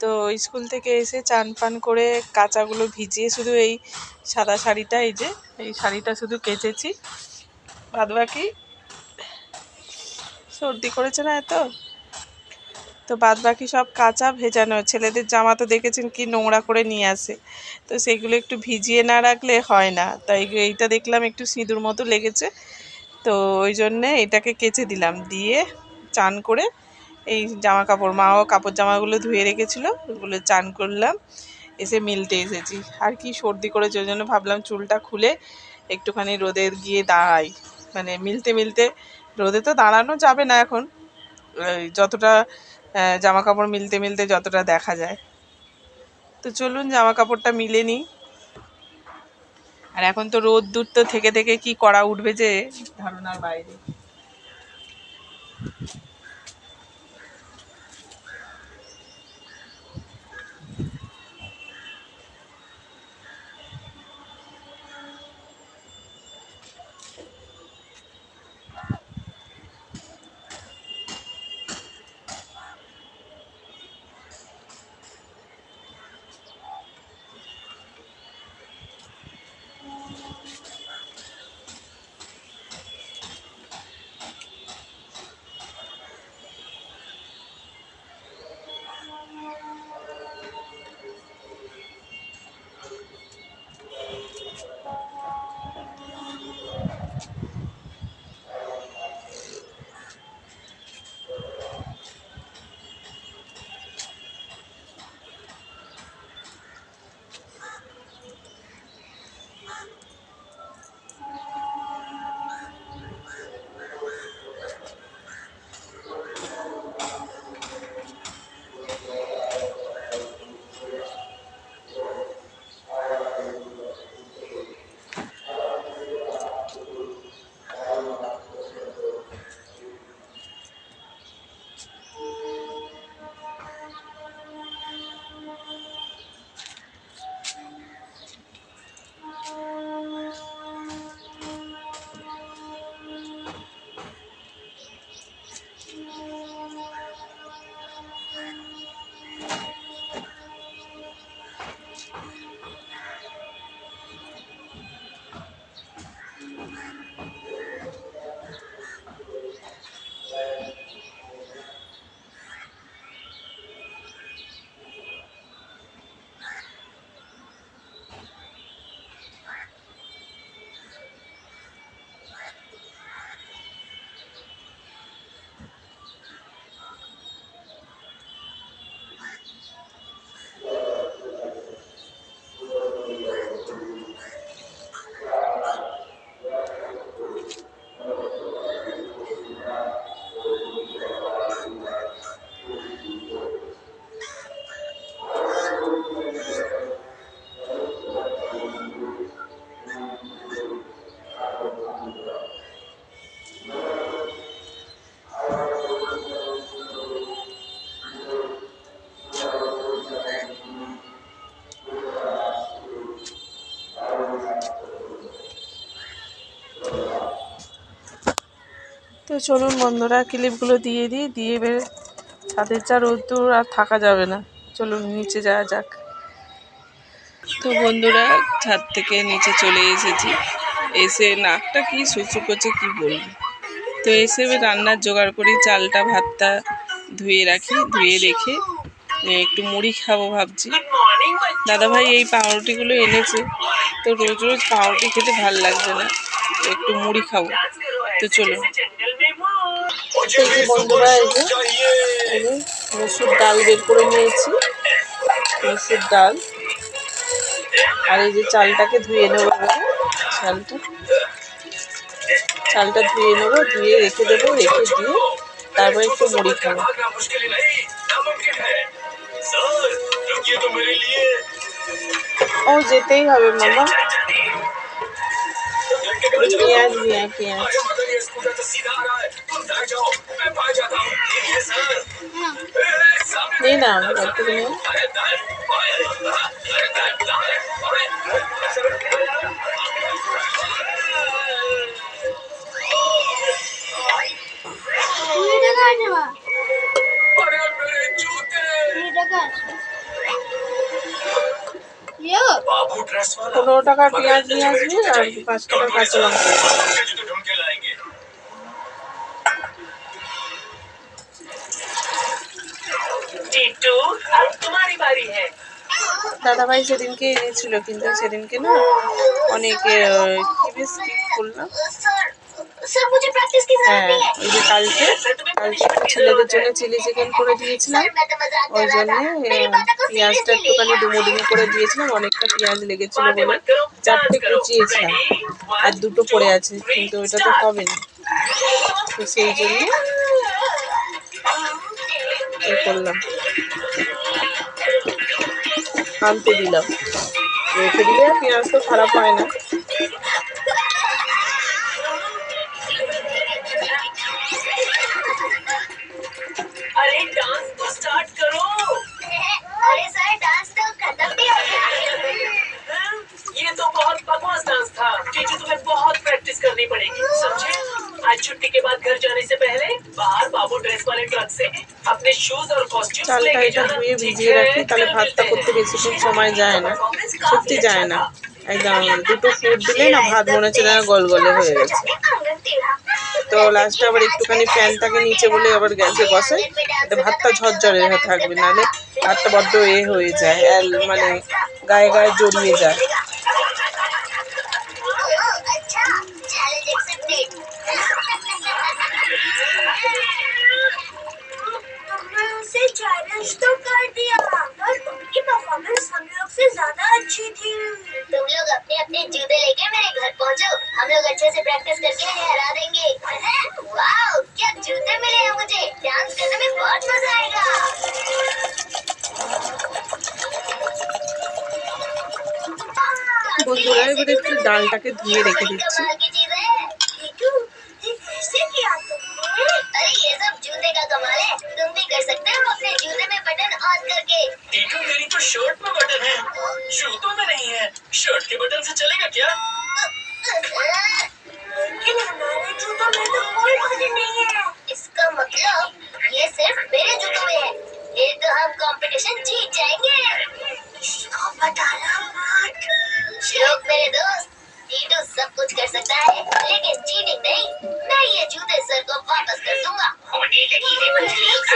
তো স্কুল থেকে এসে চান পান করে কাঁচাগুলো ভিজিয়ে শুধু এই সাদা শাড়িটা, এই যে, এই শাড়িটা শুধু কেচেছি। বাদ বাকি সর্দি করেছে না এত? তো বাদ বাকি সব কাঁচা ভেজানো। ছেলেদের জামা তো দেখেছেন কি নোংরা করে নিয়ে আসে। তো সেগুলো একটু ভিজিয়ে না রাখলে হয় না। তাই এইটা দেখলাম একটু সিঁদুর মতো লেগেছে। তো ওই জন্যে এটাকে কেচে দিলাম। দিয়ে চান করে এই জামা কাপড় মাও কাপড় জামাগুলো ধুয়ে রেখেছিলো, ওগুলো চান করলাম, এসে মিলতে এসেছি। আর কি সর্দি করেছে, ওই জন্য ভাবলাম চুলটা খুলে একটুখানি রোদে গিয়ে দাঁড়াই। মানে মিলতে মিলতে, রোদে তো দাঁড়ানো যাবে না এখন যতটা জামা কাপড় মিলতে মিলতে যতটা দেখা যায়। তো চলুন জামা কাপড়টা মিলে নিই। আর এখন তো রোদ দূর তো থেকে থেকে কি করা উঠবে যে, ধারণার বাইরে। চলুন বন্ধুরা ক্লিপগুলো দিয়ে দিই, দিয়ে এবার ছাদের যা রোদ্দুর আর থাকা যাবে না। চলুন নিচে যাওয়া যাক। তো বন্ধুরা, ছাদ থেকে নিচে চলে এসেছি। এসে নাকটা কি শুচু করছে কি বলব? তো এসে রান্নার জোগাড় করি, চালটা, ভাতটা ধুয়ে রাখি, ধুয়ে রেখে একটু মুড়ি খাব ভাবছি। দাদাভাই এই পাউরুটিগুলো এনেছে। তো রোজ রোজ পাউরুটি খেতে ভালো লাগছে না, একটু মুড়ি খাব। তো চলুন। যে বন্ধুরা এই যে মসুর ডাল বের করে নিয়েছি। মসুর ডাল। আর এই যে চালটাকে ধুয়ে নেব চালটা। চালটা ধুয়ে নেব ধুয়ে রেখে দেবো রেখে দিয়ে তারপর একটু মুড়ি খাব। ও যেতেই হবে মামা। পেঁয়াজ নিয়ে আয়, পেঁয়াজ। নে না আমি ঘর থেকে নিয়ে কুড়ি টাকা আছে মা কুড়ি টাকা টাকা আছে ইয়ে बाबू ड्रेस वाला পনেরো টাকার পেঁয়াজ নিয়ে আসবি আর পাঁচ টাকার কাঁচা লঙ্কা দাদাভাই সেদিনকে এনেছিল কিন্তু সেদিনকে না অনেক করলাম হ্যাঁ ছেলেদের জন্য চিলি চিকেন করে দিয়েছিলাম। ওই পেঁয়াজটা একটুখানি করে দিয়েছিলাম অনেকটা পেঁয়াজ বলে। চারটে আর দুটো পড়ে আছে কিন্তু ওইটা তো কবে না তো সেই জন্য করলাম। আনতে দিলাম। রেখে দিলে পেঁয়াজ তো খারাপ হয় না। চালটা এটা ধুয়ে ভিজিয়ে রাখি তাহলে ভাতটা করতে বেশিক্ষণ সময় যায় না। সত্যি যায় না। একদম দুটো ফুট দিলে না ভাত মনে হচ্ছে না গলগলে হয়ে গেছে। তো লাস্টে আবার একটুখানি ফ্যানটাকে নিচে বলে আবার গ্যাসে বসে ভাতটা ঝরঝরে থাকবে নাহলে ভাতটা বড্ড এ হয়ে যায় মানে গায়ে গায়ে জড়িয়ে যায়। अपने अपने जूते लेके मेरे घर पहुंचो हम लोग अच्छे से प्रैक्टिस करके इन्हें हरा देंगे वाओ क्या जूते मिले हैं मुझे डांस करने में बहुत मजा आएगा বন্ধুরা এবার একটু ডালটাকে ধুয়ে রেখে দিচ্ছি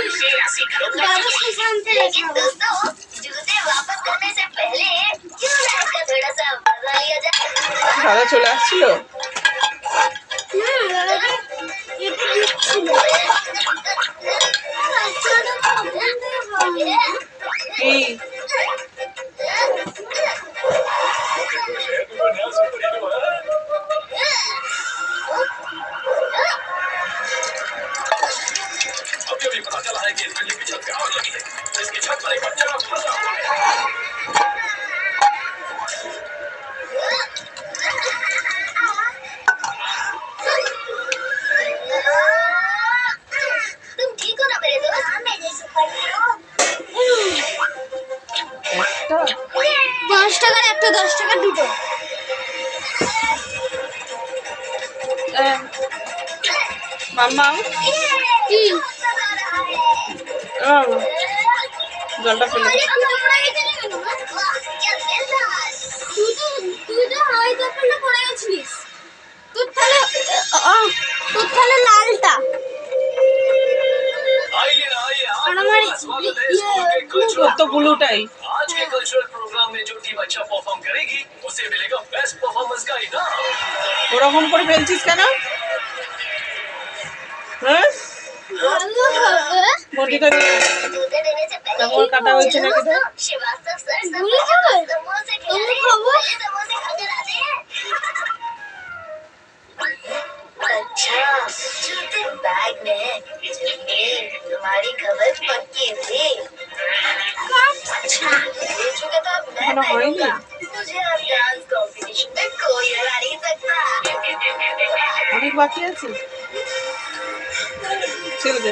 मछली अब शेरा से करो लेकिन दोस्तों जूते वापस करने से पहले क्यों ना इसका थोड़ा सा मजा लिया जाए দাদা চলে আসছিল তোর তাহলে লালটা आइए ना आइए आप और लोगों हमारी- का स्वागत है ये- स्कूल के তোর कल्चरल তো ব্লুটাই आज के कल्चरल प्रोग्राम में जो टीम अच्छा परफॉर्म करेगी उसे मिलेगा बेस्ट परफॉर्मेंस का इनाम ওরকম করে ফেলছিস কেন হ্যাঁ বটিটা নিয়ে তারপর কাটা হয়েছে না এখনও হয়নি? অনেক বাকি আছে? ছেড়ে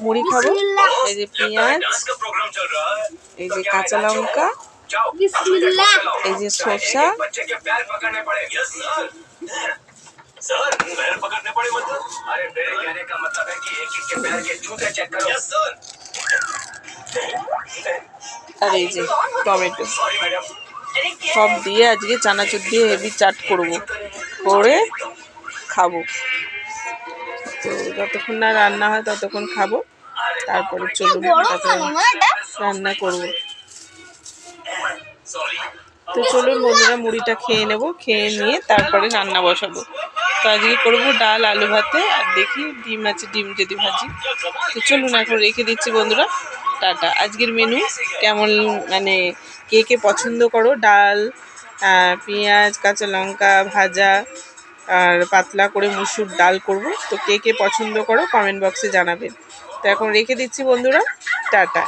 মুড়ি খাব এই যে পেঁয়াজ এই যে কাঁচা লঙ্কা এই যে শসা। আর এই যে টমেটো। সব দিয়ে আজকে চানাচুর দিয়ে হেভি চাট করব। করে খাব। যতক্ষণ না রান্না হয় ততক্ষণ খাব। তারপরে চলুন রান্না করব। তো চলুন বন্ধুরা মুড়িটা খেয়ে নেব খেয়ে নিয়ে তারপরে রান্না বসাবো। তো আজকে করব ডাল আলু ভাতে আর দেখি ডিম আছে ডিম যদি ভাজি। তো চলুন এখন রেখে দিচ্ছি বন্ধুরা টাটা। আজকের মেনু কেমন মানে কে কে পছন্দ করো? ডাল পেঁয়াজ কাঁচা লঙ্কা ভাজা আর পাতলা করে মুসুর ডাল করব। তো কে কে পছন্দ করো কমেন্ট বক্সে জানাবেন তো এখন রেখে দিচ্ছি বন্ধুরা, টাটা।